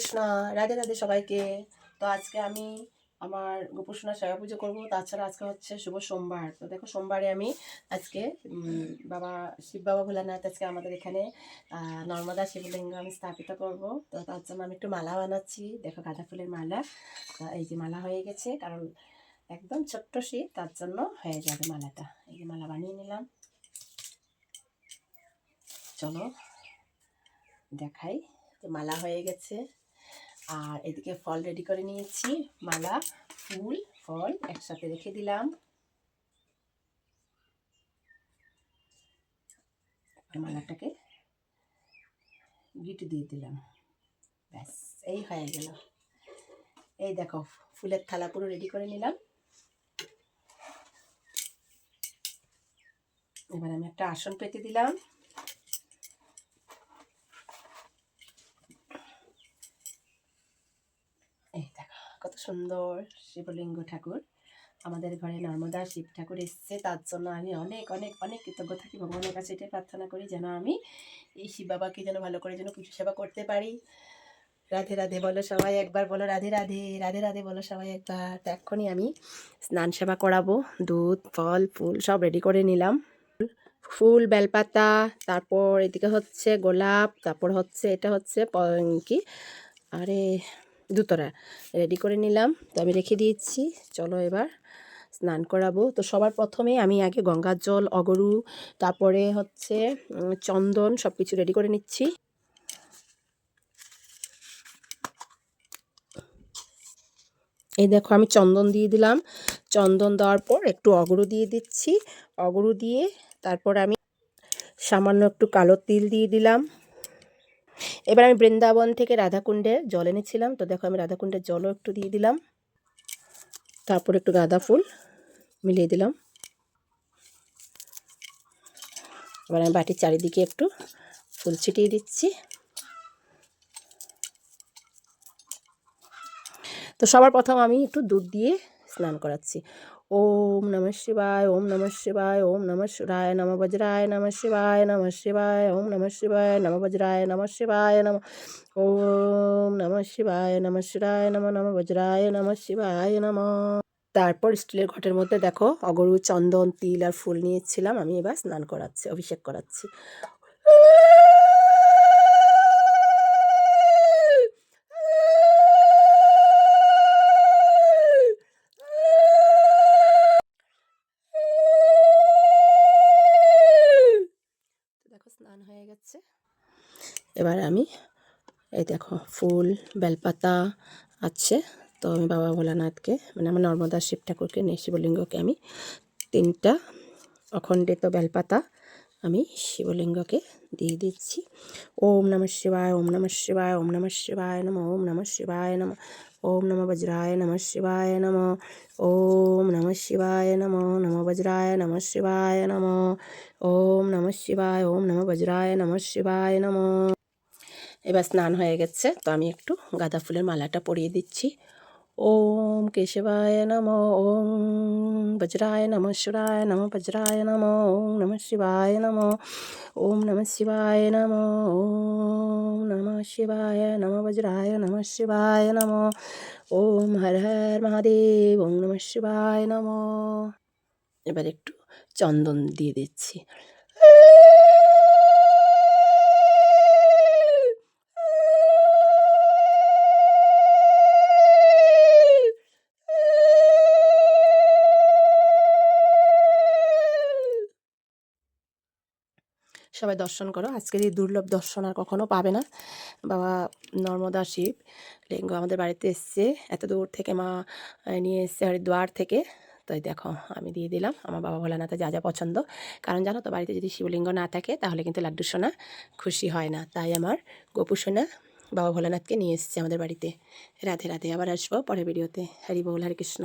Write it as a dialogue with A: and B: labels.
A: কৃষ্ণ, রাধে রাধে সবাইকে। তো আজকে আমি আমার গোপুসোনা সেবা পুজো করব, তাছাড়া আজকে হচ্ছে শুভ সোমবার। তো দেখো, সোমবারে আমি আজকে বাবা, শিব বাবা ভোলানাথ আজকে আমাদের এখানে নর্মদা শিবলিঙ্গ আমি স্থাপিত করব। তো তার জন্য আমি একটু মালা বানাচ্ছি। দেখো, গাঁদা ফুলের মালা। এই যে মালা হয়ে গেছে, কারণ একদম ছোট্ট শীত তার জন্য হয়ে যাবে মালাটা। এই যে মালা বানিয়ে নিলাম। চলো, দেখাই। মালা হয়ে গেছে। আর এদিকে ফল রেডি করে নিয়েছি। মালা, ফুল, ফল একসাথে রেখে দিলাম। মালাটাকে গিট দিয়ে দিলাম। ব্যাস, এই হয়ে গেল। এই দেখো, ফুলের থালা পুরো রেডি করে নিলাম। এবার আমি একটা আসন পেতে দিলাম এই দেখো কত সুন্দর শিবলিঙ্গ ঠাকুর। আমাদের ঘরে নর্মদা শিব ঠাকুর এসছে, তার জন্য আমি অনেক অনেক অনেক কৃতজ্ঞ থাকি, ভগবানের কাছে এটাই প্রার্থনা করি যেন আমি এই শিব বাবাকে যেন ভালো করে যেন পুজো সেবা করতে পারি। রাধে রাধে বলো সবাই একবার, বলো রাধে রাধে রাধে রাধে বলো সবাই একবার। তো এক্ষুনি আমি স্নান সেবা করাবো, দুধ, ফল, ফুল সব রেডি করে নিলাম। ফুল, বেলপাতা, তারপর এদিকে হচ্ছে গোলাপ, তারপর হচ্ছে, এটা হচ্ছে কি? আরে দুতরা রেডি করে নিলাম। তো আমি রেখে দিয়েছি। চলো এবার স্নান করাবো। তো সবার প্রথমে আমি আগে গঙ্গার জল, অগরু, তারপরে হচ্ছে চন্দন সব কিছু রেডি করে নিচ্ছি। এই দেখো আমি চন্দন দিয়ে দিলাম। চন্দন দেওয়ার পর একটু অগরু দিয়ে দিচ্ছি। অগরু দিয়ে তারপর আমি সামান্য একটু কালো তিল দিয়ে দিলাম। এবার আমি বৃন্দাবন থেকে রাধাকুণ্ডে জল এনেছিলাম। তো দেখো আমি রাধাকুণ্ডের জলও একটু দিয়ে দিলাম। তারপর একটু গাঁদা ফুল মিলিয়ে দিলাম। এবার আমি বাটির চারিদিকে একটু ফুল ছিটিয়ে দিচ্ছি। তো সবার প্রথম আমি একটু দুধ দিয়ে স্নান করাচ্ছি। ওম নমঃ শিবায় ওম নমঃ শিবায় ওম নমঃ শিবায় নম বজ্রায় নমঃ শিবায় নমঃ শিবায় ওম নমঃ শিবায় নম বজ্রায় নমঃ শিবায় নম ওম নমঃ শিবায় নমঃ শিবায় নম নম বজ্রায় নমঃ শিবায় নম তারপর স্টিলের ঘটের মধ্যে দেখো অগরু চন্দন তিল আর ফুল নিয়েছিলাম আমি এবার স্নান করাচ্ছি অভিষেক করাচ্ছি তো দেখো গেছে এবার আমি, এই দেখো, ফুল, বেলপাতা আছে। তো আমি বাবা ভোলানাথকে মানে আমার নর্মদা শিব ঠাকুরকে, নিয়ে শিবলিঙ্গকে আমি তিনটা অখণ্ডিত বেলপাতা আমি শিবলিঙ্গকে দিয়ে দিচ্ছি। ওম নমঃ শিবায়, ওম নমঃ শিবায়, ওম নমঃ শিবায় নম, ওম নমঃ শিবায় নম, ওম নম বজ্রায় নমঃ শিবায় নম, ওম নমঃ শিবায় নম নম বজ্রায় নমঃ শিবায় নম, ওম নমঃ শিবায়, ওম নম বজ্রায় নমঃ শিবায় নম। এবার স্নান হয়ে গেছে, তো আমি একটু গাঁদা ফুলের মালাটা পরিয়ে দিচ্ছি। ওম কেশবায় নম ওম বজ্রায় নম শিবায় নম বজ্রায় নম ওম নম শিবায় নম ওম নম শিবায় নম ওম নম শিবায় নম বজ্রায় নম শিবায় নম ওম হর হর মহাদেব ওম নম শিবায় নম এবার একটু চন্দন দিয়ে দিচ্ছি। সবাই দর্শন করো। আজকের এই দুর্লভ দর্শন আর কখনো পাবে না। বাবা নর্মদা শিব, লিঙ্গ আমাদের বাড়িতে এসছে। এত দূর থেকে মা নিয়ে এসছে হরিদ্বার থেকে। তো এই দেখো, আমি দিয়ে দিলাম। আমার বাবা ভোলানাথের যা যা পছন্দ। কারণ জানো তো, বাড়িতে যদি শিবলিঙ্গ না থাকে, তাহলে কিন্তু লাড্ডু সোনা খুশি হয় না। তাই আমার গোপু সোনা বাবা ভোলানাথকে নিয়ে এসছে আমাদের বাড়িতে। রাধে রাধে। আবার আসব পরের ভিডিওতে। হরি বল, হরে কৃষ্ণ।